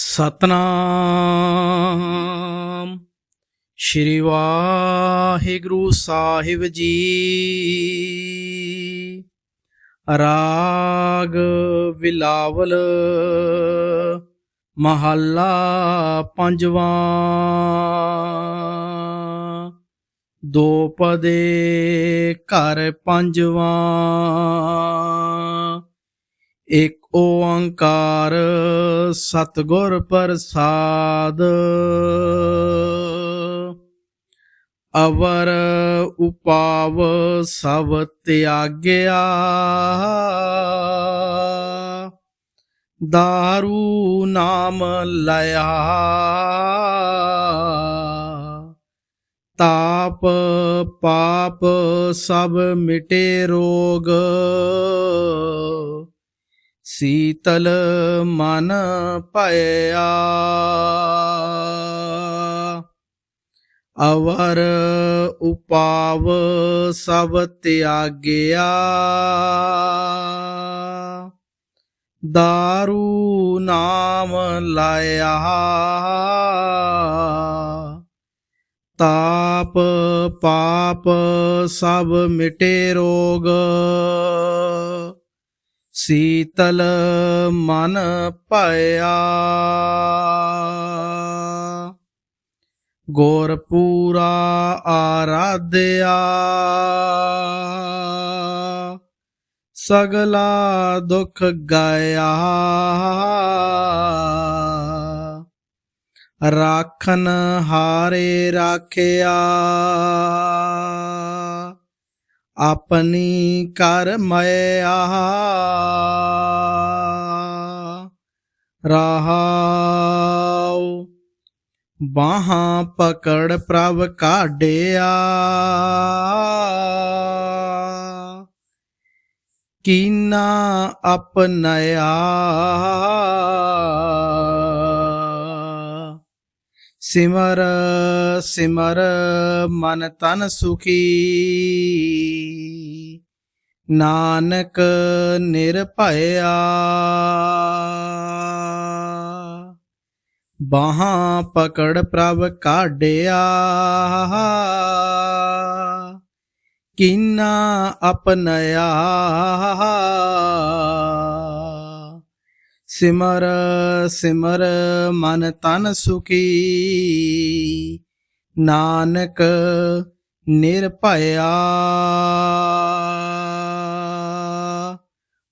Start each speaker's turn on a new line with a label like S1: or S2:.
S1: ਸਤਨਾਮ। ਸ਼੍ਰੀ ਵਾਹਿਗੁਰੂ ਸਾਹਿਬ ਜੀ। ਰਾਗ ਬਿਲਾਵਲ ਮਹੱਲਾ ਪੰਜਵਾਂ। ਦੋ ਪਦੇ ਘਰ ਪੰਜਵਾਂ। ਇਕ ਓੰਕਾਰ ਸਤਿਗੁਰ ਪ੍ਰਸਾਦ। ਅਵਰ ਉਪਾਵ ਸਭ ਤਿਆਗਿਆ। ਦਾਰੂ ਨਾਮ ਲਿਆ। ਤਾਪ ਪਾਪ ਸਭ ਮਿਟੇ ਰੋਗ। ਸੀਤਲ ਮਨ ਭਇਆ। ਅਵਰ ਉਪਾਵ ਸਭ ਤਿਆਗਿਆ। ਦਾਰੂ ਨਾਮ ਲਾਇਆ। ਤਾਪ ਪਾਪ ਸਭ ਮਿਟੇ ਰੋਗ। ਸੀਤਲ ਮਨ ਭਇਆ ਗੋਰ ਪੂਰਾ ਆਰਾਧਿਆ। ਸਗਲਾ ਦੁਖ ਗਾਇਆ। ਰਾਖਨ ਹਾਰੇ ਰਾਖਿਆ। ਆਪਣੀ ਕਰ ਮਇਆ ਰਹਾਉ। ਬਾਹਾਂ ਪਕੜ ਪ੍ਰਭ ਕਾਢਿਆ। ਕੀਨਾ ਆਪਨਇਆ ਸਿਮਰ ਸਿਮਰ ਮਨ ਤਨ ਸੁਖੀ। ਨਾਨਕ ਨਿਰਭਇਆ। ਬਾਹਾਂ ਪਕੜ ਪ੍ਰਭ ਕਾਢਿਆ। ਕੀਨਾ ਆਪਨਇਆ ਸਿਮਰ ਸਿਮਰ ਮਨ ਤਨ ਸੁਖੀ। ਨਾਨਕ ਨਿਰਭਇਆ।